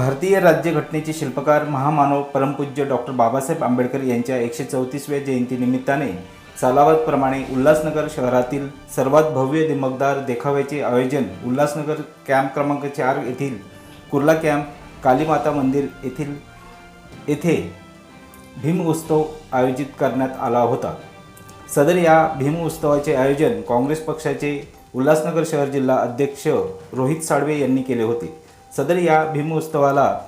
भारतीय राज्यघटनेचे शिल्पकार महामानव परमपूज्य डॉक्टर बाबासाहेब आंबेडकर यांच्या एकशे चौतीसव्या जयंतीनिमित्ताने सालावतप्रमाणे उल्हासनगर शहरातील सर्वात भव्य दिमकदार देखाव्याचे आयोजन उल्हासनगर कॅम्प क्रमांक चार येथील कुर्ला कॅम्प कालीमाता मंदिर येथील येथे भीम उत्सव आयोजित करण्यात आला होता. सदर या भीम उत्सवाचे आयोजन काँग्रेस पक्षाचे उल्हासनगर शहर जिल्हा अध्यक्ष रोहित साळवे यांनी केले होते. सदर या भीम उत्सवाला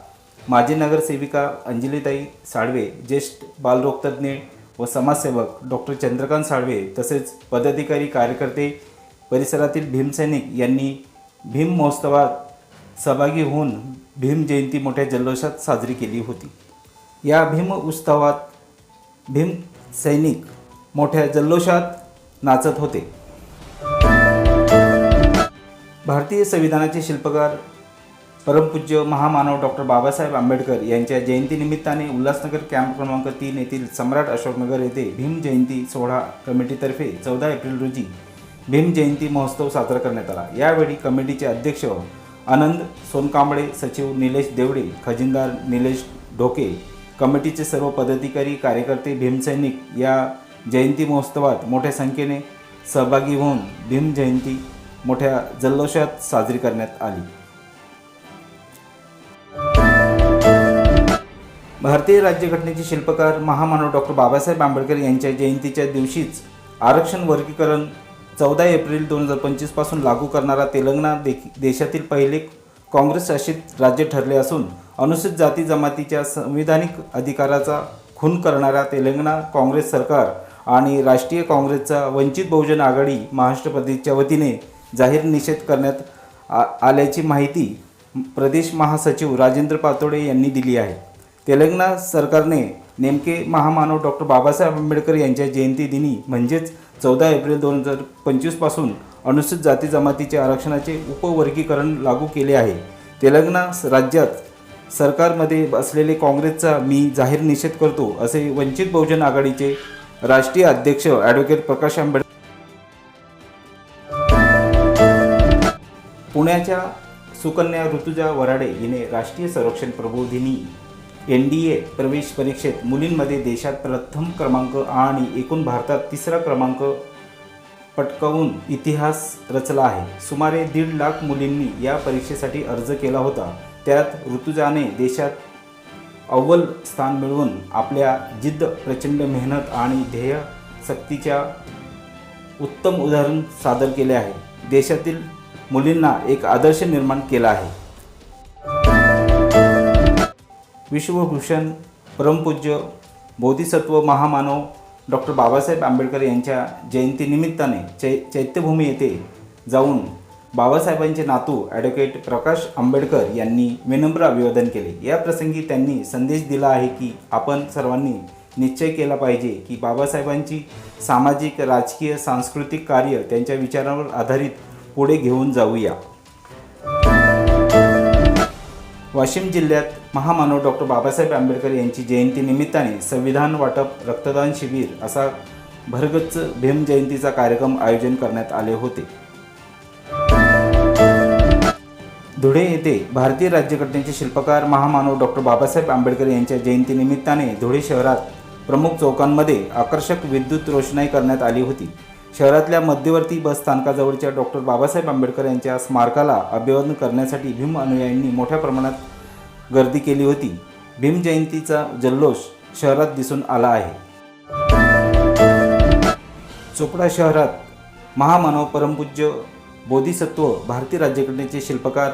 माजी नगरसेविका अंजलीताई साळवे ज्येष्ठ बालरोगतज्ञ व समाजसेवक डॉक्टर चंद्रकांत साळवे तसेच पदाधिकारी कार्यकर्ते परिसरातील भीमसैनिक यांनी भीम महोत्सवात सहभागी होऊन भीम जयंती मोठ्या जल्लोषात साजरी केली होती. या भीम उत्सवात भीम सैनिक मोठ्या जल्लोषात नाचत होते. भारतीय संविधानाचे शिल्पकार परमपूज्य महामानव डॉक्टर बाबासाहेब आंबेडकर यांच्या जयंतीनिमित्ताने उल्हासनगर कॅम्प क्रमांक तीन येथील सम्राट अशोकनगर येथे भीम जयंती सोहळा कमिटीतर्फे चौदा एप्रिल रोजी भीम जयंती महोत्सव साजरा करण्यात आला. यावेळी कमिटीचे अध्यक्ष आनंद सोनकांबळे सचिव निलेश देवडे खजिनदार निलेश ढोके कमिटीचे सर्व पदाधिकारी कार्यकर्ते भीमसैनिक या जयंती महोत्सवात मोठ्या संख्येने सहभागी होऊन भीम जयंती मोठ्या जल्लोषात साजरी करण्यात आली. भारतीय राज्यघटनेचे शिल्पकार महामानव डॉक्टर बाबासाहेब आंबेडकर यांच्या जयंतीच्या दिवशीच आरक्षण वर्गीकरण चौदा एप्रिल दोन हजार पंचवीसपासून लागू करणारा तेलंगणा दे देशातील पहिले काँग्रेस शासित राज्य ठरले असून अनुसूचित जाती जमातीच्या संविधानिक अधिकाराचा खून करणारा तेलंगणा काँग्रेस सरकार आणि राष्ट्रीय काँग्रेसचा वंचित बहुजन आघाडी महाराष्ट्र प्रदेशच्या वतीने जाहीर निषेध करण्यात आ आल्याची माहिती प्रदेश महासचिव राजेंद्र पातोडे यांनी दिली आहे. तेलंगणा सरकारने नेमके महामानव डॉक्टर बाबासाहेब आंबेडकर यांच्या जयंती दिनी म्हणजेच चौदा एप्रिल दोन हजार पंचवीसपासून अनुसूचित जाती जमातीच्या आरक्षणाचे उपवर्गीकरण लागू केले आहे. तेलंगणा राज्यात सरकारमध्ये असलेले काँग्रेसचा मी जाहीर निषेध करतो असे वंचित बहुजन आघाडीचे राष्ट्रीय अध्यक्ष ॲडव्होकेट प्रकाश आंबेडकर पुण्याच्या सुकन्या ऋतुजा वराडे हिने राष्ट्रीय संरक्षण प्रबोधिनी एन डी ए प्रवेश परीक्षेत मुलींमध्ये देशात प्रथम क्रमांक आणि एकूण भारतात तिसरा क्रमांक पटकावून इतिहास रचला आहे. सुमारे दीड लाख मुलींनी या परीक्षेसाठी अर्ज केला होता. त्यात ऋतुजाने देशात अव्वल स्थान मिळवून आपल्या जिद्द प्रचंड मेहनत आणि ध्येय सक्तीच्या उत्तम उदाहरण सादर केले आहे. देशातील मुलींना एक आदर्श निर्माण केला आहे. विश्वभूषण परमपूज्य बोधिसत्व महामानव डॉक्टर बाबासाहेब आंबेडकर यांच्या जयंतीनिमित्ताने चै चैत्यभूमी येथे जाऊन बाबासाहेबांचे नातू ॲडव्होकेट प्रकाश आंबेडकर यांनी विनम्र अभिवादन केले. या प्रसंगी त्यांनी संदेश दिला आहे की आपण सर्वांनी निश्चय केला पाहिजे की बाबासाहेबांची सामाजिक राजकीय सांस्कृतिक कार्य त्यांच्या विचारांवर आधारित पुढे घेऊन जाऊया. वाशिम जिल्ह्यात महामानव डॉक्टर बाबासाहेब आंबेडकर यांची जयंती निमित्ताने संविधान वाटप रक्तदान शिबिर असा भरगच्च भीम जयंतीचा कार्यक्रम आयोजन करण्यात आले होते. धुळे येथे भारतीय राज्यघटनेचे शिल्पकार महामानव डॉक्टर बाबासाहेब आंबेडकर यांच्या जयंतीनिमित्ताने धुळे शहरात प्रमुख चौकांमध्ये आकर्षक विद्युत रोषणाई करण्यात आली होती. शहरातल्या मध्यवर्ती बस स्थानकाजवळच्या डॉक्टर बाबासाहेब आंबेडकर यांच्या स्मारकाला अभिवादन करण्यासाठी भीम अनुयायांनी मोठ्या प्रमाणात गर्दी केली होती. भीम जयंतीचा जल्लोष शहरात दिसून आला आहे. चोपडा शहरात महामानव परमपूज्य बोधिसत्व भारतीय राज्यघटनेचे शिल्पकार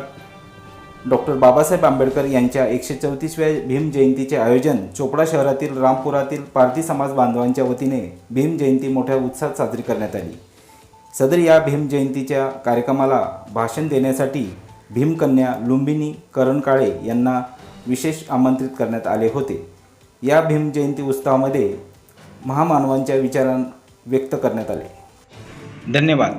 डॉक्टर बाबासाहेब आंबेडकर यांच्या एकशे चौतीसव्या भीम जयंतीचे आयोजन चोपडा शहरातील रामपुरातील पारधी समाज बांधवांच्या वतीने भीम जयंती मोठ्या उत्साहात साजरी करण्यात आली. सदर या भीम जयंतीच्या कार्यक्रमाला भाषण देण्यासाठी भीमकन्या लुंबिनी करण काळे यांना विशेष आमंत्रित करण्यात आले होते. या भीम जयंती उत्सवामध्ये महामानवांच्या विचारां व्यक्त करण्यात आले. धन्यवाद.